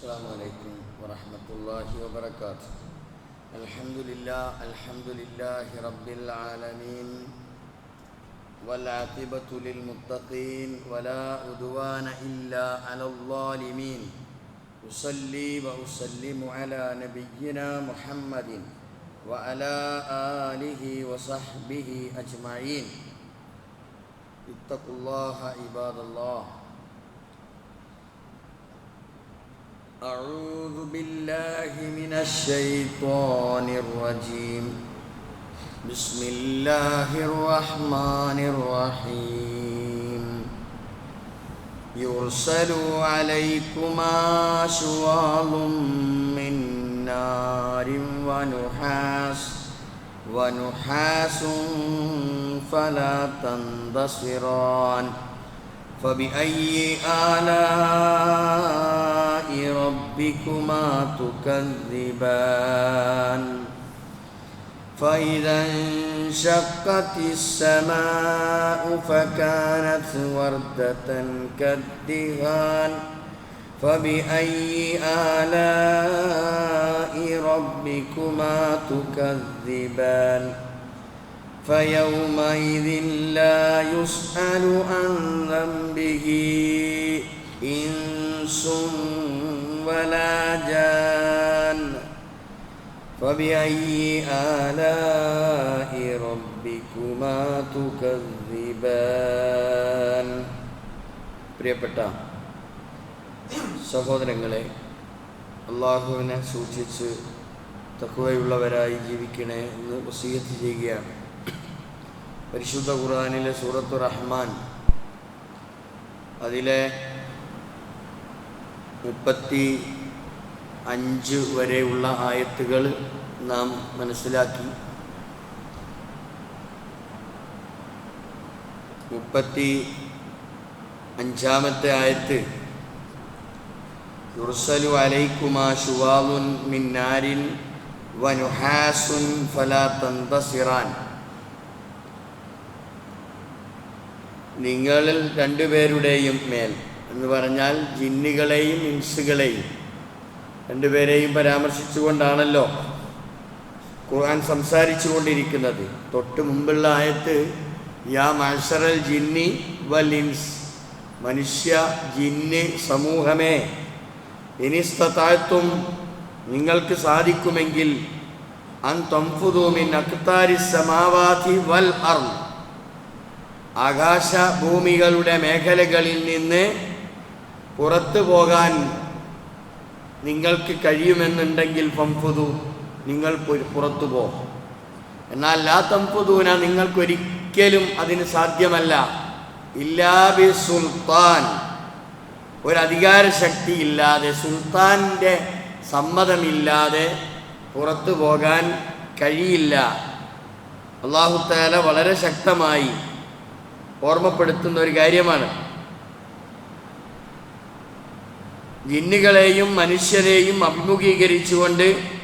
السلام عليكم ورحمة الله وبركاته. الحمد لله الحمد لله رب العالمين والعاقبة للمتقين ولا عدوان إلا على الظالمين. أصلي وأسلم على نبينا محمد وعلى آله وصحبه أجمعين. اتقوا الله عباد الله. أعوذ بالله من الشيطان الرجيم. بسم الله الرحمن الرحيم. يرسل عليكما شواظ من نار ونحاس ونحاس فلا تنتصران. فبأي آلاء ربكما تكذبان؟ فإذا انشقت السماء فكانت وردة كالدهان. فبأي آلاء ربكما تكذبان؟ فيومئذ لا يسأل عن ذنبه إنس ولا جان فبأي آلاء ربكما تكذبان പ്രിയപ്പെട്ട സഹോദരങ്ങളെ അള്ളാഹുവിനെ സൂക്ഷിച്ച് തക്കുവയുള്ളവരായി ജീവിക്കണേ എന്ന് വസീയത്ത് ചെയ്യുകയാണ് പരിശുദ്ധ ഖുർആാനിലെ സൂറത്തു റഹ്മാൻ. അതിലെ മുപ്പത്തി അഞ്ച് വരെയുള്ള ആയത്തുകൾ നാം മനസ്സിലാക്കി. മുപ്പത്തി അഞ്ചാമത്തെ ആയത്ത് യുർസലു അലൈക്കുമാ ഷുവാലുൻ മിന്നാരിൻ വനുഹാസുൻ ഫലാ തന്തസിറാൻ. നിങ്ങളിൽ രണ്ടുപേരുടെയും മേൽ എന്ന് പറഞ്ഞാൽ ജിന്നുകളെയും ഇൻസുകളെയും രണ്ടുപേരെയും പരാമർശിച്ചുകൊണ്ടാണല്ലോ ഖുർആൻ സംസാരിച്ചു കൊണ്ടിരിക്കുന്നത് തൊട്ട് മുമ്പുള്ള ആയത്ത് യാ മത്സറൽ ജിന്നി വൽ ഇൻസ്. മനുഷ്യ ജിന്ന് സമൂഹമേ ഇനിസ്താഴ്ത്തും നിങ്ങൾക്ക് സാധിക്കുമെങ്കിൽ അൻ തൊംഫുദൂമിൻ അക്താരി സമാവാതി വൽ അർ ആകാശ ഭൂമികളുടെ മേഖലകളിൽ നിന്ന് പുറത്തു പോകാൻ നിങ്ങൾക്ക് കഴിയുമെന്നുണ്ടെങ്കിൽ പമ്പുതു നിങ്ങൾ പുറത്തു പോകും എന്നാൽ ലാ തംഫുദൂന നിങ്ങൾക്കൊരിക്കലും അതിന് സാധ്യമല്ല. ഇല്ലാബി സുൽത്താൻ. ഒരധികാര ശക്തി ഇല്ലാതെ സുൽത്താന്റെ സമ്മതമില്ലാതെ പുറത്തു പോകാൻ കഴിയില്ല. അള്ളാഹുത്താല വളരെ ശക്തമായി ഓർമ്മപ്പെടുത്തുന്ന ഒരു കാര്യമാണ്. ജിന്നുകളെയും മനുഷ്യരെയും അഭിമുഖീകരിച്ചുകൊണ്ട്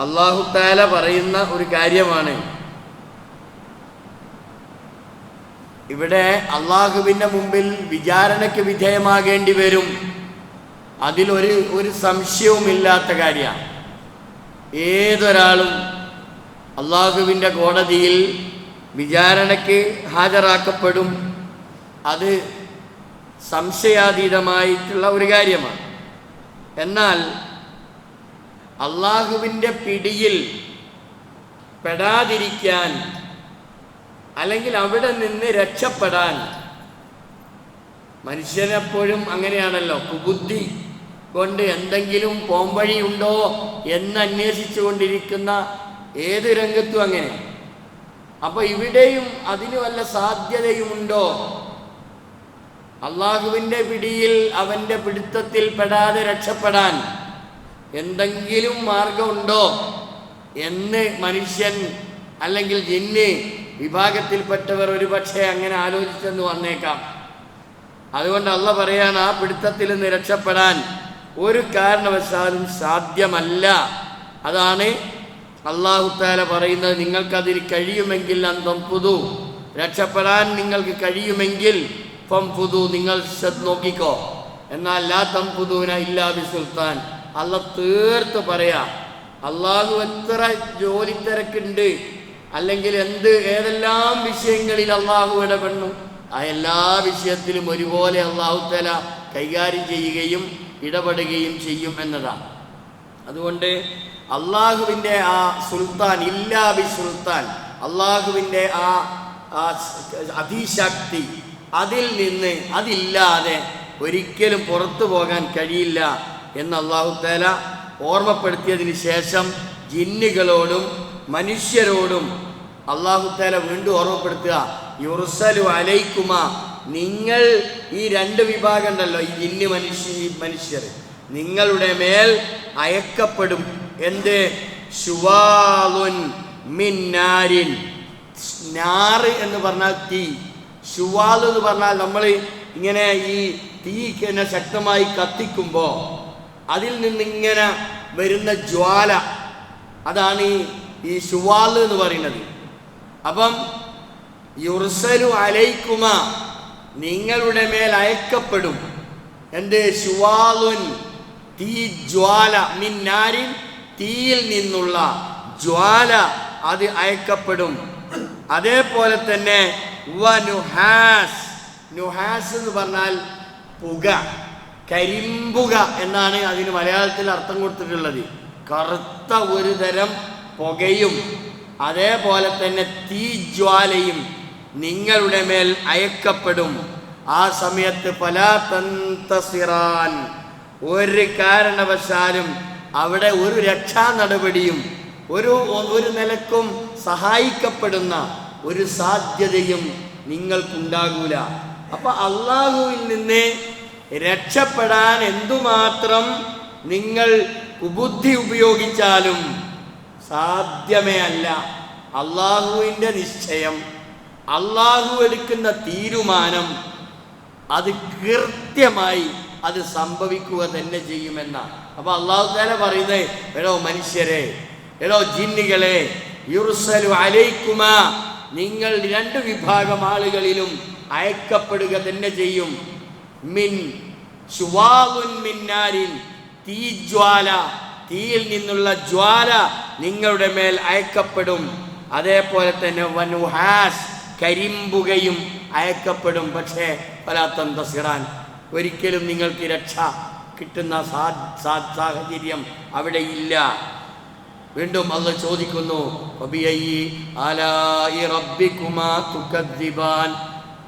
അള്ളാഹുത്താല പറയുന്ന ഒരു കാര്യമാണ്. ഇവിടെ അള്ളാഹുവിന്റെ മുമ്പിൽ വിചാരണയ്ക്ക് വിധേയമാകേണ്ടി വരും. അതിലൊരു ഒരു സംശയവുമില്ലാത്ത കാര്യമാണ്. ഏതൊരാളും അള്ളാഹുവിന്റെ കോടതിയിൽ വിചാരണയ്ക്ക് ഹാജരാക്കപ്പെടും. അത് സംശയാതീതമായിട്ടുള്ള ഒരു കാര്യമാണ്. എന്നാൽ അള്ളാഹുവിന്റെ പിടിയിൽ പെടാതിരിക്കാൻ അല്ലെങ്കിൽ അവിടെ നിന്ന് രക്ഷപ്പെടാൻ മനുഷ്യനെപ്പോഴും അങ്ങനെയാണല്ലോ. കുബുദ്ധി കൊണ്ട് എന്തെങ്കിലും പോംവഴിയുണ്ടോ എന്ന് അന്വേഷിച്ചു കൊണ്ടിരിക്കുന്ന ഏത് രംഗത്തും അങ്ങനെ. അപ്പൊ ഇവിടെയും അതിന് വല്ല സാധ്യതയുമുണ്ടോ? അള്ളാഹുവിന്റെ പിടിയിൽ അവന്റെ പിടുത്തത്തിൽ പെടാതെ രക്ഷപ്പെടാൻ എന്തെങ്കിലും മാർഗമുണ്ടോ എന്ന് മനുഷ്യൻ അല്ലെങ്കിൽ ജിന്ന് വിഭാഗത്തിൽപ്പെട്ടവർ ഒരുപക്ഷെ അങ്ങനെ ആലോചിച്ചെന്ന് വന്നേക്കാം. അതുകൊണ്ട് അല്ല പറയാൻ ആ പിടുത്തത്തിൽ നിന്ന് രക്ഷപ്പെടാൻ ഒരു കാരണവശാലും സാധ്യമല്ല. അതാണ് അള്ളാഹുത്താല പറയുന്നത് നിങ്ങൾക്കതിന് കഴിയുമെങ്കിൽ അന്തം പുതു രക്ഷപ്പെടാൻ നിങ്ങൾക്ക് കഴിയുമെങ്കിൽ ഫം പുതു നിങ്ങൾ നോക്കിക്കോ. എന്നാൽ ലാ തം ഇല്ലാ ഇല്ലാബി സുൽത്താൻ. അല്ല തീർത്ത് പറയാ അള്ളാഹു എത്ര ജോലി തിരക്കുണ്ട് അല്ലെങ്കിൽ എന്ത് ഏതെല്ലാം വിഷയങ്ങളിൽ അള്ളാഹു ഇടപെടുന്നു ആ എല്ലാ വിഷയത്തിലും ഒരുപോലെ അള്ളാഹു തല കൈകാര്യം ചെയ്യുകയും ഇടപെടുകയും ചെയ്യും എന്നതാണ്. അതുകൊണ്ട് അള്ളാഹുവിന്റെ ആ സുൽത്താൻ ഇല്ലാ ബി സുൽത്താൻ അള്ളാഹുവിന്റെ ആ അതിശക്തി അതിൽ നിന്ന് അതില്ലാതെ ഒരിക്കലും പുറത്തു പോകാൻ കഴിയില്ല എന്ന് അള്ളാഹു തേല ഓർമ്മപ്പെടുത്തിയതിന് ശേഷം ജിന്നുകളോടും മനുഷ്യരോടും അള്ളാഹു തേല വീണ്ടും ഓർമ്മപ്പെടുത്തുക. യുർസലു അലൈക്കുമ. നിങ്ങൾ ഈ രണ്ട് വിഭാഗം ഉണ്ടല്ലോ ഈ ജിന്ന് മനുഷ്യ മനുഷ്യർ. നിങ്ങളുടെ മേൽ അയക്കപ്പെടും. എന്ത്? ശുവാലുൻ മിന്നാരിൻ നാറ് എന്ന് പറഞ്ഞാൽ തീ. ശുവാൽ എന്ന് പറഞ്ഞാൽ നമ്മൾ ഇങ്ങനെ ഈ തീ ഇങ്ങനെ ശക്തമായി കത്തിക്കുമ്പോൾ അതിൽ നിന്നിങ്ങനെ വരുന്ന ജ്വാല. അതാണ് ഈ ഈ ശുവാൽ എന്ന് പറയുന്നത്. അപ്പം യുർസലു അലൈക്കുമ. നിങ്ങളുടെ മേൽ അയക്കപ്പെടും. എന്റെ ശുവാലുൻ തീ ജ്വാല മിന്നാരിൻ തീയിൽ നിന്നുള്ള ജ്വാല അത് അയക്കപ്പെടും. അതേപോലെ തന്നെ വ നുഹാസ് നുഹാസ് എന്ന് പറഞ്ഞാൽ പുക കരിമ്പുക എന്നാണ് അതിന് മലയാളത്തിൽ അർത്ഥം കൊടുത്തിട്ടുള്ളത്. കറുത്ത ഒരു തരം പുകയും അതേപോലെ തന്നെ തീജ്വാലയും നിങ്ങളുടെ മേൽ അയക്കപ്പെടും. ആ സമയത്ത് പല തന്തസിറാൻ ഒരു കാരണവശാലും അവിടെ ഒരു രക്ഷാ നടപടിയും ഒരു ഒരു നിലക്കും സഹായിക്കപ്പെടുന്ന ഒരു സാധ്യതയും നിങ്ങൾക്കുണ്ടാകൂല. അപ്പൊ അള്ളാഹുവിൽ നിന്ന് രക്ഷപ്പെടാൻ എന്തുമാത്രം നിങ്ങൾ കുബുദ്ധി ഉപയോഗിച്ചാലും സാധ്യമേ അല്ല. അള്ളാഹുവിന്റെ നിശ്ചയം അള്ളാഹു എടുക്കുന്ന തീരുമാനം അത് കൃത്യമായി അത് സംഭവിക്കുക തന്നെ ചെയ്യുമെന്നാണ് അപ്പൊ അള്ളാഹു താല പറയുന്നത് എടോ മനുഷ്യരെ എടോ ജിന്നുകളെ യുർസലു അലൈക്കുമ നിങ്ങൾ രണ്ട് വിഭാഗം ആളുകളിലും അയക്കപ്പെടുക തന്നെ ചെയ്യും. മിൻ ശുവാലുൻ മിന്നാരിൻ തീജ്വാല തീയിൽ നിന്നുള്ള ജ്വാല നിങ്ങളുടെ മേൽ അയക്കപ്പെടും. അതേപോലെ തന്നെ വനുഹാസ് കരിമ്പുകയും അയക്കപ്പെടും. പക്ഷേ പലാത്തം തസിറാൻ ഒരിക്കലും നിങ്ങൾക്ക് രക്ഷ കിട്ടുന്ന സാഹചര്യം അവിടെ ഇല്ല. വീണ്ടും അല്ല ചോദിക്കുന്നു?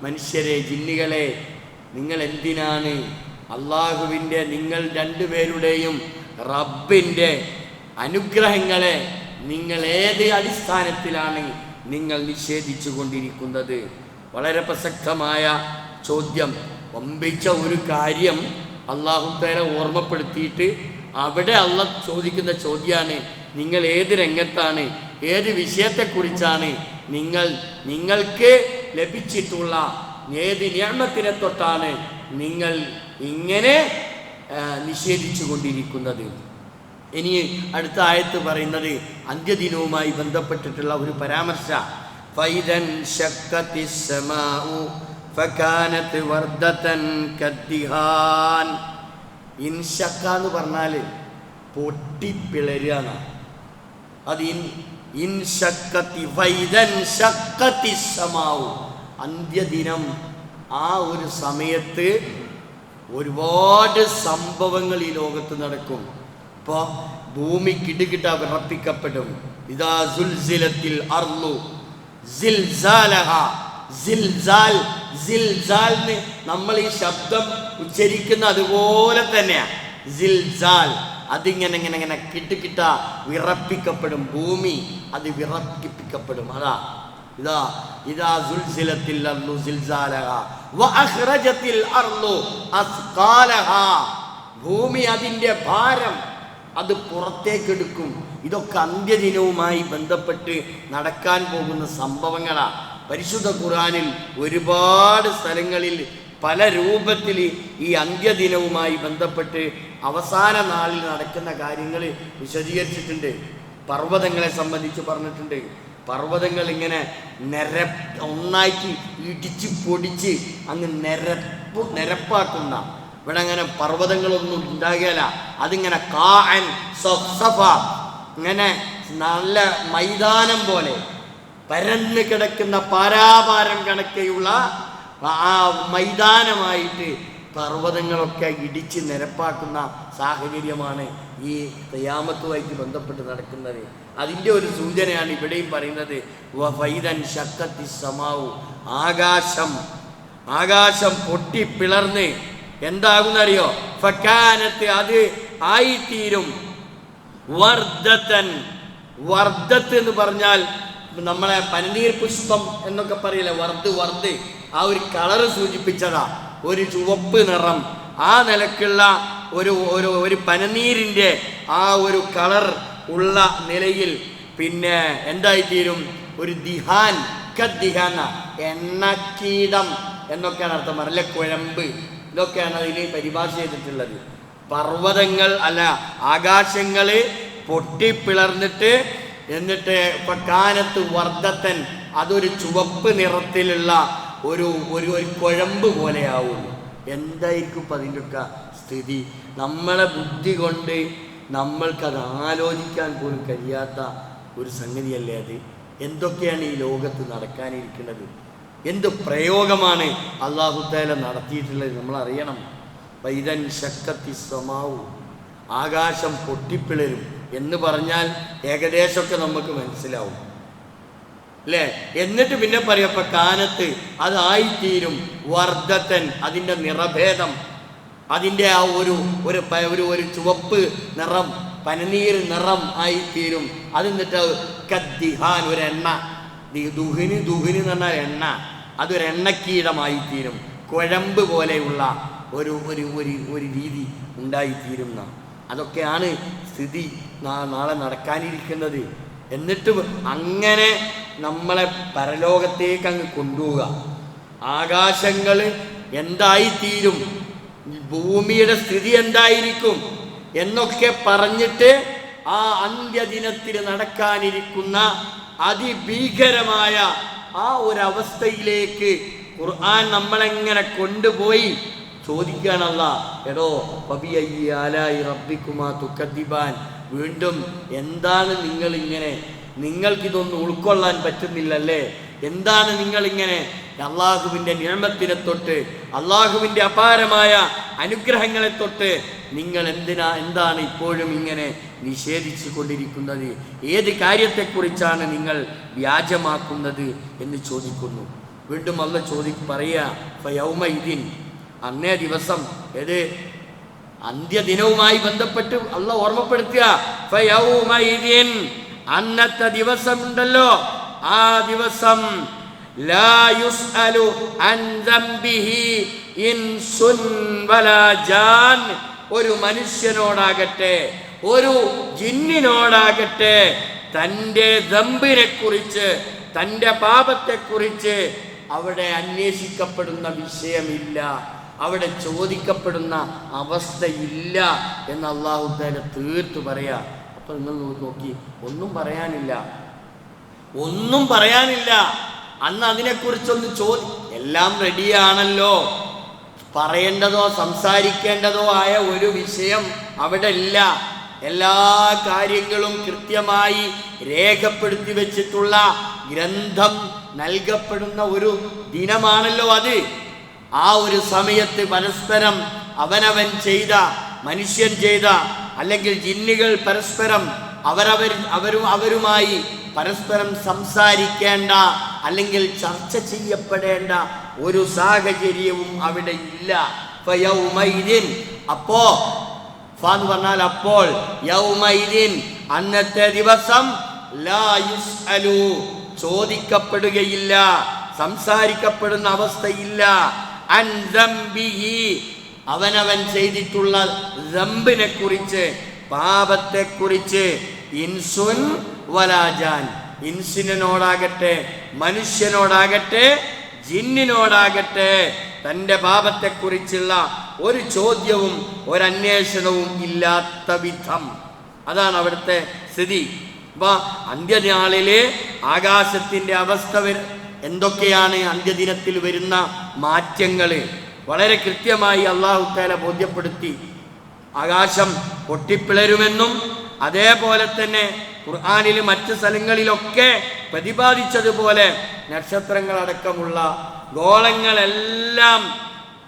മനുഷ്യരെ ജിന്നുകളെ നിങ്ങൾ എന്തിനാണ്? അള്ളാഹുവിന്റെ നിങ്ങൾ രണ്ടുപേരുടെയും റബ്ബിന്റെ അനുഗ്രഹങ്ങളെ നിങ്ങൾ ഏത് അടിസ്ഥാനത്തിലാണ് നിങ്ങൾ നിഷേധിച്ചു കൊണ്ടിരിക്കുന്നത് വളരെ പ്രസക്തമായ ചോദ്യം. വമ്പിച്ച ഒരു കാര്യം അള്ളാഹു തേല ഓർമ്മപ്പെടുത്തിയിട്ട് അവിടെ അള്ള ചോദിക്കുന്ന ചോദ്യമാണ് നിങ്ങൾ ഏത് രംഗത്താണ് ഏത് വിഷയത്തെക്കുറിച്ചാണ് നിങ്ങൾ നിങ്ങൾക്ക് ലഭിച്ചിട്ടുള്ള ഏത് നിയമത്തിനെ തൊട്ടാണ് നിങ്ങൾ ഇങ്ങനെ നിഷേധിച്ചു കൊണ്ടിരിക്കുന്നത് ഇനി അടുത്ത ആയത്ത് പറയുന്നത് അന്ത്യദിനവുമായി ബന്ധപ്പെട്ടിട്ടുള്ള ഒരു പരാമർശ. ഫൈദൻ ശക്കത്തി സമാഉ വർദ്ധത്തൻ കദ്ദിഹാൻ. ഇൻഷക്ക എന്ന് പറഞ്ഞാൽ പൊട്ടിപ്പിളരുക അത് ഇൻ ഇൻഷക്കത്തി വൈദൻ ശക്കത്തി സമാവും അന്ത്യദിനം ആ ഒരു സമയത്ത് ഒരുപാട് സംഭവങ്ങൾ ഈ ലോകത്ത് നടക്കും. ഇപ്പോൾ ഭൂമി കിടുകിട വിറപ്പിക്കപ്പെടും. ഇതാ സുൽസിലത്തിൽ അർന്നു. സിൽസാലഹ. നമ്മൾ ഈ ശബ്ദം ഉച്ചരിക്കുന്ന അതുപോലെ തന്നെയാണ് സിൽസാൽ അതിങ്ങനെ ഇങ്ങനെ ഇങ്ങനെ കിട്ടുകിട്ട വിറപ്പിക്കപ്പെടും ഭൂമി അത് വിറപ്പിക്കപ്പെടും. അതാ ഇതാ ഇതാ സുൽസിലത്തിൽ അർലു സിൽസാലഹ. വഅഖ്റജത്തിൽ അർലു അസ്ഖാലഹ. ഭൂമി അതിന്റെ ഭാരം അത് പുറത്തേക്കെടുക്കും. ഇതൊക്കെ അന്ത്യദിനവുമായി ബന്ധപ്പെട്ട് നടക്കാൻ പോകുന്ന സംഭവങ്ങളാണ് പരിശുദ്ധ ഖുറാനിൽ ഒരുപാട് സ്ഥലങ്ങളിൽ പല രൂപത്തിൽ ഈ അന്ത്യദിനവുമായി ബന്ധപ്പെട്ട് അവസാന നാളിൽ നടക്കുന്ന കാര്യങ്ങൾ വിശദീകരിച്ചിട്ടുണ്ട്. പർവതങ്ങളെ സംബന്ധിച്ച് പറഞ്ഞിട്ടുണ്ട്. പർവതങ്ങൾ ഇങ്ങനെ നിര ഒന്നാക്കി ഇടിച്ച് പൊടിച്ച് അങ്ങ് നിരപ്പ് നിരപ്പാക്കുന്ന. ഇവിടെ അങ്ങനെ പർവതങ്ങളൊന്നും ഉണ്ടാകുകയില്ല അതിങ്ങനെ കാൻ സഫ ഇങ്ങനെ നല്ല മൈതാനം പോലെ. പരന്ന് കിടക്കുന്ന പാരാപാരം കണക്കെയുള്ള ആ മൈതാനമായിട്ട് പർവതങ്ങളൊക്കെ ഇടിച്ച് നിരപ്പാക്കുന്ന സാഹചര്യമാണ് ഈ തയ്യാമത്തുമായിട്ട് ബന്ധപ്പെട്ട് നടക്കുന്നത്. അതിന്റെ ഒരു സൂചനയാണ് ഇവിടെയും പറയുന്നത്. വൈദൻ ശക്തി സമാവു. ആകാശം ആകാശം പൊട്ടിപ്പിളർന്ന് എന്താകുന്നറിയോ? ഫക്കാനത്ത് അത് ആയിത്തീരും. വർദ്ധത്തൻ വർദ്ധത്ത് എന്ന് പറഞ്ഞാൽ നമ്മളെ പനിനീർ പുഷ്പം എന്നൊക്കെ പറയില്ല വറുത്ത് വറുത്ത് ആ ഒരു കളറ് സൂചിപ്പിച്ചതാ. ഒരു ചുവപ്പ് നിറം. ആ നിലക്കുള്ള ഒരു ഒരു ഒരു പനനീരിന്റെ ആ ഒരു കളർ ഉള്ള നിലയിൽ പിന്നെ എന്തായിത്തീരും? ഒരു ദിഹാൻ ദിഹാന എണ്ണക്കീടം എന്നൊക്കെയാണ് അർത്ഥം പറഞ്ഞ കുഴമ്പ്. ഇതൊക്കെയാണ് അതിൽ പരിഭാഷ ചെയ്തിട്ടുള്ളത്. പർവതങ്ങൾ അല്ല ആകാശങ്ങൾ പൊട്ടിപ്പിളർന്നിട്ട് എന്നിട്ട് ഇപ്പൊ കാനത്ത് വർദ്ധത്തൻ അതൊരു ചുവപ്പ് നിറത്തിലുള്ള ഒരു ഒരു ഒരു കുഴമ്പ് പോലെയാവും. എന്തായിരിക്കും ഇപ്പം അതിന്റെയൊക്കെ സ്ഥിതി? നമ്മളെ ബുദ്ധി കൊണ്ട് നമ്മൾക്കത് ആലോചിക്കാൻ പോലും കഴിയാത്ത ഒരു സംഗതിയല്ലേ അത്? എന്തൊക്കെയാണ് ഈ ലോകത്ത് നടക്കാനിരിക്കുന്നത്? എന്ത് പ്രയോഗമാണ് അള്ളാഹുത്തേല നടത്തിയിട്ടുള്ളത് നമ്മളറിയണം. അറിയണം വൈദൻ ശക്തി സ്വമാവു. ആകാശം പൊട്ടിപ്പിളരും. എന്ന് പറഞ്ഞാൽ ഏകദേശമൊക്കെ നമുക്ക് മനസ്സിലാവും. അല്ലേ? എന്നിട്ട് പിന്നെ പറയപ്പ കാനത്ത് അതായിത്തീരും വർദ്ധത്തൻ അതിന്റെ നിറഭേദം അതിന്റെ ആ ഒരു ഒരു ഒരു ഒരു ചുവപ്പ് നിറം പനനീർ നിറം ആയിത്തീരും. അത് എന്നിട്ട് കദ്ദിഹാൻ ഒരു എണ്ണ. ദുഹിനി ദുഹിന് എന്ന് പറഞ്ഞാൽ എണ്ണ. അതൊരു എണ്ണക്കീടമായിത്തീരും. കുഴമ്പ് പോലെയുള്ള ഒരു ഒരു ഒരു രീതി ഉണ്ടായിത്തീരുന്ന അതൊക്കെയാണ് സ്ഥിതി നാളെ നടക്കാനിരിക്കുന്നത്. എന്നിട്ട് അങ്ങനെ നമ്മളെ പരലോകത്തേക്ക് അങ്ങ് കൊണ്ടുപോവുക. ആകാശങ്ങൾ എന്തായിത്തീരും? ഭൂമിയുടെ സ്ഥിതി എന്തായിരിക്കും? എന്നൊക്കെ പറഞ്ഞിട്ട് ആ അന്ത്യദിനത്തിൽ നടക്കാനിരിക്കുന്ന അതിഭീകരമായ ആ ഒരവസ്ഥയിലേക്ക് ഖുർആൻ നമ്മളെങ്ങനെ കൊണ്ടുപോയി? ചോദിക്കാനല്ല. എടോ പബിയയ്യ ആലായി റബ്ബിക്കുമാ തുക്കദ്ദിബാൻ. വീണ്ടും എന്താണ് നിങ്ങൾ ഇങ്ങനെ നിങ്ങൾക്കിതൊന്നും ഉൾക്കൊള്ളാൻ പറ്റുന്നില്ലല്ലേ? എന്താണ് നിങ്ങളിങ്ങനെ അള്ളാഹുവിന്റെ നിയമത്തിനെ തൊട്ട് അള്ളാഹുവിന്റെ അപാരമായ അനുഗ്രഹങ്ങളെ തൊട്ട് നിങ്ങൾ എന്തിനാ എന്താണ് ഇപ്പോഴും ഇങ്ങനെ നിഷേധിച്ചു കൊണ്ടിരിക്കുന്നത്? ഏത് കാര്യത്തെക്കുറിച്ചാണ് നിങ്ങൾ വ്യാജമാക്കുന്നത് എന്ന് ചോദിക്കുന്നു. വീണ്ടും അല്ല ചോദി പറയുക പറയാ ഫയൗമൈദിൻ അന്നേ ദിവസം ഏത്? അന്ത്യദിനവുമായി ബന്ധപ്പെട്ട് അല്ല ഓർമ്മപ്പെടുത്തുക. അന്നത്തെ ദിവസം ഉണ്ടല്ലോ. ആ ദിവസം ഒരു മനുഷ്യനോടാകട്ടെ ഒരു ജിന്നിനോടാകട്ടെ തന്റെ ദമ്പിനെ കുറിച്ച് തന്റെ പാപത്തെക്കുറിച്ച് അവിടെ അന്വേഷിക്കപ്പെടുന്ന വിഷയമില്ല. അവിടെ ചോദിക്കപ്പെടുന്ന അവസ്ഥയില്ല എന്ന് അള്ളാഹു താല തീർത്തു പറയാ. അപ്പൊ നിങ്ങൾ നോക്കി ഒന്നും പറയാനില്ല. ഒന്നും പറയാനില്ല. അന്ന് അതിനെക്കുറിച്ചൊന്ന് ചോദി എല്ലാം റെഡിയാണല്ലോ. പറയേണ്ടതോ സംസാരിക്കേണ്ടതോ ആയ ഒരു വിഷയം അവിടെ ഇല്ല എല്ലാ കാര്യങ്ങളും കൃത്യമായി രേഖപ്പെടുത്തി വെച്ചിട്ടുള്ള ഗ്രന്ഥം നൽകപ്പെടുന്ന ഒരു ദിനമാണല്ലോ അത്. ആ ഒരു സമയത്ത് പരസ്പരം അവനവൻ ചെയ്ത മനുഷ്യൻ ചെയ്ത അല്ലെങ്കിൽ ജിന്നുകൾ പരസ്പരം അവരവർ അവരും അവരുമായി പരസ്പരം സംസാരിക്കേണ്ട അല്ലെങ്കിൽ ചർച്ച ചെയ്യപ്പെടേണ്ട ഒരു സാഹചര്യവും അവിടെ ഇല്ല. അപ്പോ എന്ന് പറഞ്ഞാൽ അപ്പോൾ അന്നത്തെ ദിവസം ചോദിക്കപ്പെടുകയില്ല സംസാരിക്കപ്പെടുന്ന അവസ്ഥയില്ല. അവനവൻ ചെയ്തിട്ടുള്ള ദമ്പിനെ കുറിച്ച് പാപത്തെ കുറിച്ച് ഇൻസുൻ വലാജാൻ ഇൻസിനോടാകട്ടെ മനുഷ്യനോടാകട്ടെ ജിന്നിനോടാകട്ടെ തന്റെ പാപത്തെക്കുറിച്ചുള്ള ഒരു ചോദ്യവും ഒരന്വേഷണവും ഇല്ലാത്ത വിധം. അതാണ് അവിടുത്തെ സ്ഥിതി. അപ്പൊ അന്ത്യനാളിലെ ആകാശത്തിന്റെ അവസ്ഥ എന്തൊക്കെയാണ് അന്ത്യദിനത്തിൽ വരുന്ന മാറ്റങ്ങൾ വളരെ കൃത്യമായി അള്ളാഹു താല ബോധ്യപ്പെടുത്തി. ആകാശം പൊട്ടിപ്പിളരുമെന്നും അതേപോലെ തന്നെ ഖുർആാനിൽ മറ്റ് സ്ഥലങ്ങളിലൊക്കെ പ്രതിപാദിച്ചതുപോലെ നക്ഷത്രങ്ങളടക്കമുള്ള ഗോളങ്ങളെല്ലാം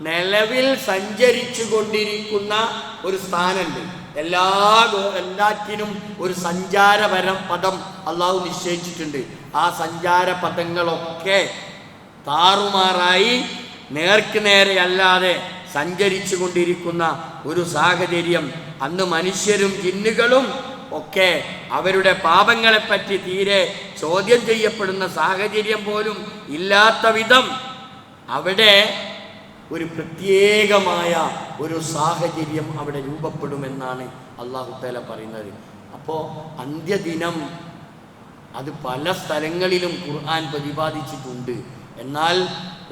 നിലവിൽ സഞ്ചരിച്ചു കൊണ്ടിരിക്കുന്ന ഒരു സ്ഥാനമുണ്ട്. എല്ലാ എല്ലാറ്റിനും ഒരു സഞ്ചാരപരം പദം അള്ളാഹു നിശ്ചയിച്ചിട്ടുണ്ട്. ആ സഞ്ചാര പദങ്ങളൊക്കെ താറുമാറായി നേർക്ക് നേരെ അല്ലാതെ സഞ്ചരിച്ചു കൊണ്ടിരിക്കുന്ന ഒരു സാഹചര്യം അന്ന് മനുഷ്യരും ജിന്നുകളും ഒക്കെ അവരുടെ പാപങ്ങളെപ്പറ്റി തീരെ ചോദ്യം ചെയ്യപ്പെടുന്ന സാഹചര്യം പോലും ഇല്ലാത്ത വിധം അവിടെ ഒരു പ്രത്യേകമായ ഒരു സാഹചര്യം അവിടെ രൂപപ്പെടുമെന്നാണ് അള്ളാഹുത്തേല താല പറയുന്നത്. അപ്പോൾ അന്ത്യദിനം അത് പല സ്ഥലങ്ങളിലും ഖുർആൻ പ്രതിപാദിച്ചിട്ടുണ്ട്. എന്നാൽ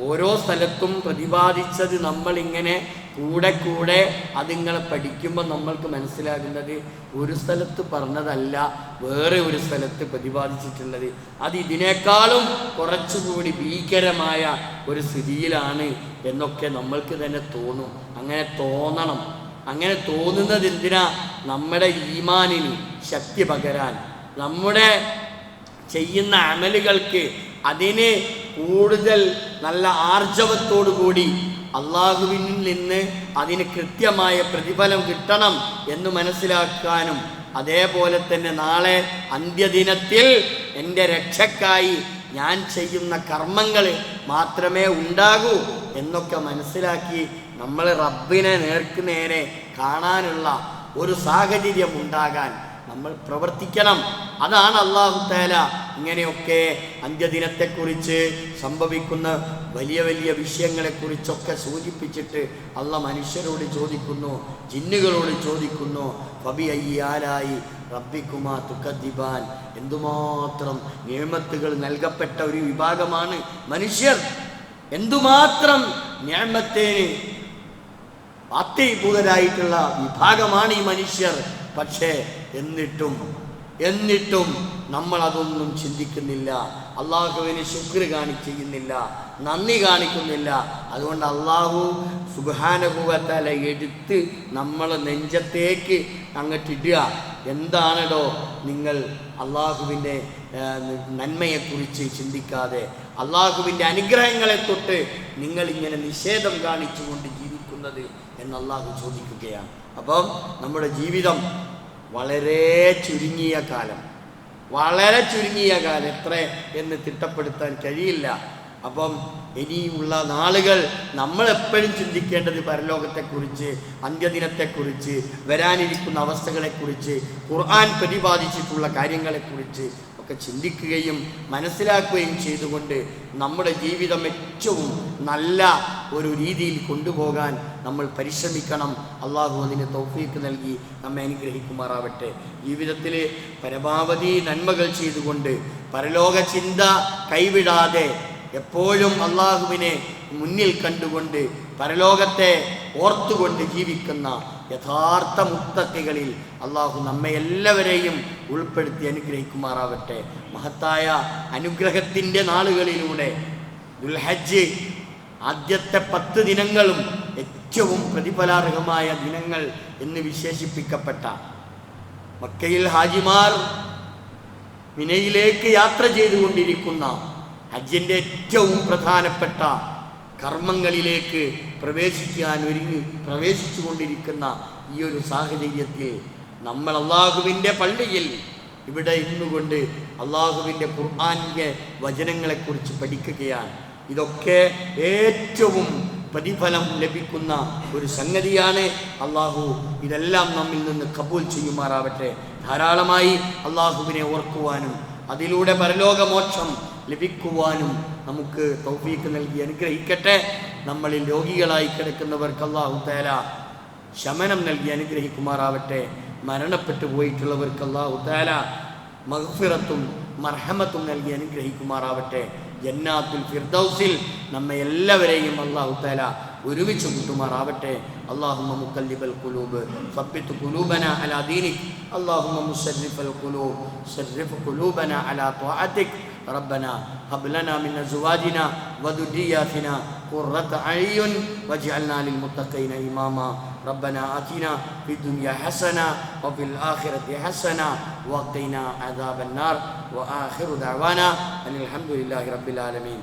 ഓരോ സ്ഥലത്തും പ്രതിപാദിച്ചത് നമ്മളിങ്ങനെ കൂടെ കൂടെ അതിങ്ങളെ പഠിക്കുമ്പോൾ നമ്മൾക്ക് മനസ്സിലാകുന്നത് ഒരു സ്ഥലത്ത് പറഞ്ഞതല്ല വേറെ ഒരു സ്ഥലത്ത് പ്രതിപാദിച്ചിട്ടുള്ളത്. അത് ഇതിനേക്കാളും കുറച്ചുകൂടി ഭീകരമായ ഒരു സ്ഥിതിയിലാണ് എന്നൊക്കെ നമ്മൾക്ക് തന്നെ തോന്നും. അങ്ങനെ തോന്നണം. അങ്ങനെ തോന്നുന്നത് എന്തിനാ? നമ്മുടെ ഈമാനിന് ശക്തി പകരാൻ. നമ്മുടെ ചെയ്യുന്ന അമലുകൾക്ക് അതിന് കൂടുതൽ നല്ല ആർജവത്തോടു കൂടി അള്ളാഹുവിൽ നിന്ന് അതിന് കൃത്യമായ പ്രതിഫലം കിട്ടണം എന്ന് മനസ്സിലാക്കാനും അതേപോലെ തന്നെ നാളെ അന്ത്യദിനത്തിൽ എന്റെ രക്ഷക്കായി ഞാൻ ചെയ്യുന്ന കർമ്മങ്ങൾ മാത്രമേ ഉണ്ടാകൂ എന്നൊക്കെ മനസ്സിലാക്കി നമ്മൾ റബ്ബിനെ നേർക്ക് നേരെ കാണാനുള്ള ഒരു സാഹചര്യം ഉണ്ടാകാൻ നമ്മൾ പ്രവർത്തിക്കണം. അതാണ് അള്ളാഹു താല ഇങ്ങനെയൊക്കെ അന്ത്യദിനത്തെക്കുറിച്ച് സംഭവിക്കുന്ന വലിയ വലിയ വിഷയങ്ങളെക്കുറിച്ചൊക്കെ സൂചിപ്പിച്ചിട്ട് അള്ള മനുഷ്യരോട് ചോദിക്കുന്നു ജിന്നുകളോട് ചോദിക്കുന്നു ഫബി അയ്യാലായി റബ്ബിക്കുമാ തുക്കദ്ദിബാൻ. എന്തുമാത്രം നിയമത്തുകൾ നൽകപ്പെട്ട ഒരു വിഭാഗമാണ് മനുഷ്യർ. എന്തുമാത്രം ഞാമത്തേന് ആത്യഭൂതരായിട്ടുള്ള വിഭാഗമാണ് ഈ മനുഷ്യർ. പക്ഷേ എന്നിട്ടും എന്നിട്ടും നമ്മൾ അതൊന്നും ചിന്തിക്കുന്നില്ല. അള്ളാഹുവിന് ശുക്ർ കാണി ചെയ്യുന്നില്ല നന്ദി കാണിക്കുന്നില്ല. അതുകൊണ്ട് അള്ളാഹു സുബാനുഭവത്തല എടുത്ത് നമ്മൾ നെഞ്ചത്തേക്ക് അങ്ങോട്ടിടുക എന്താണല്ലോ നിങ്ങൾ അള്ളാഹുവിന്റെ നന്മയെക്കുറിച്ച് ചിന്തിക്കാതെ. അള്ളാഹുവിന്റെ അനുഗ്രഹങ്ങളെ തൊട്ട് നിങ്ങൾ ഇങ്ങനെ നിഷേധം കാണിച്ചുകൊണ്ട് ജീവിക്കുന്നത് എന്ന് അള്ളാഹു ചോദിക്കുകയാണ്. അപ്പം നമ്മുടെ ജീവിതം വളരെ ചുരുങ്ങിയ കാലം. വളരെ ചുരുങ്ങിയ കാലം. എത്ര എന്ന് തിട്ടപ്പെടുത്താൻ കഴിയില്ല. അപ്പം ഇനിയുള്ള നാളുകൾ നമ്മൾ എപ്പോഴും ചിന്തിക്കേണ്ടത് പരലോകത്തെക്കുറിച്ച് അന്ത്യദിനത്തെക്കുറിച്ച് വരാനിരിക്കുന്ന അവസ്ഥകളെക്കുറിച്ച് ഖുർആൻ പ്രതിപാദിച്ചിട്ടുള്ള കാര്യങ്ങളെക്കുറിച്ച് ഒക്കെ ചിന്തിക്കുകയും മനസ്സിലാക്കുകയും ചെയ്തുകൊണ്ട് നമ്മുടെ ജീവിതം ഏറ്റവും നല്ല ഒരു രീതിയിൽ കൊണ്ടുപോകാൻ നമ്മൾ പരിശ്രമിക്കണം. അള്ളാഹു അതിന് തൗഫീക്ക് നൽകി നമ്മെ അനുഗ്രഹിക്കുമാറാവട്ടെ. ജീവിതത്തിൽ പരമാവധി നന്മകൾ ചെയ്തുകൊണ്ട് പരലോക ചിന്ത കൈവിടാതെ എപ്പോഴും അള്ളാഹുവിനെ മുന്നിൽ കണ്ടുകൊണ്ട് പരലോകത്തെ ഓർത്തുകൊണ്ട് ജീവിക്കുന്ന യഥാർത്ഥ മുത്തക്കികളിൽ അള്ളാഹു നമ്മെ എല്ലാവരെയും ഉൾപ്പെടുത്തി അനുഗ്രഹിക്കുമാറാവട്ടെ. മഹത്തായ അനുഗ്രഹത്തിന്റെ നാളുകളിലൂടെ ദുൽഹജ്ജ് ആദ്യത്തെ പത്ത് ദിനങ്ങളും ഏറ്റവും പ്രതിഫലാർഹമായ ദിനങ്ങൾ എന്ന് വിശേഷിപ്പിക്കപ്പെട്ട മക്കയിൽ ഹാജിമാർ മിനയിലേക്ക് യാത്ര ചെയ്തുകൊണ്ടിരിക്കുന്ന ഹജ്ജിന്റെ ഏറ്റവും പ്രധാനപ്പെട്ട കർമ്മങ്ങളിലേക്ക് പ്രവേശിക്കാൻ ഒരുങ്ങി പ്രവേശിച്ചു കൊണ്ടിരിക്കുന്ന ഈ ഒരു സാഹചര്യത്തിൽ നമ്മൾ അള്ളാഹുവിന്റെ പള്ളിയിൽ ഇവിടെ ഇരുന്നുകൊണ്ട് അള്ളാഹുവിന്റെ ഖുർആാനിക വചനങ്ങളെക്കുറിച്ച് പഠിക്കുകയാണ്. ഇതൊക്കെ ഏറ്റവും പ്രതിഫലം ലഭിക്കുന്ന ഒരു സംഗതിയാണ്. അള്ളാഹു ഇതെല്ലാം നമ്മിൽ നിന്ന് കബൂൽ ചെയ്യുമാറാവട്ടെ. ധാരാളമായി അള്ളാഹുവിനെ ഓർക്കുവാനും അതിലൂടെ പരലോകമോക്ഷം ലഭിക്കുവാനും നമുക്ക് തൗഫീക്ക് നൽകി അനുഗ്രഹിക്കട്ടെ നമ്മളിൽ രോഗികളായി കിടക്കുന്നവർക്ക് അള്ളാഹു തേല ശമനം നൽകി അനുഗ്രഹിക്കുമാറാവട്ടെ മരണപ്പെട്ടു പോയിട്ടുള്ളവർക്ക് അള്ളാഹു തേല മഹഫിറത്തും മർഹമത്തും നൽകി അനുഗ്രഹിക്കുമാറാവട്ടെ ജന്നാത്തുൽ ഫിർദൗസിൽ നമ്മെ എല്ലാവരെയും അള്ളാഹു തേല ഒരുമിച്ച് കൂട്ടുമാറാവട്ടെ اللهم مقلب القلوب ثبت قلوبنا على دينك اللهم مشرف القلوب شرف قلوبنا على طاعتك ربنا هب لنا من أزواجنا وذرياتنا قرة أعين واجعلنا للمتقين إماما. ربنا آتنا في الدنيا حسنة وفي الآخرة حسنة وقنا عذاب النار. وآخر دعوانا أن الحمد لله رب العالمين.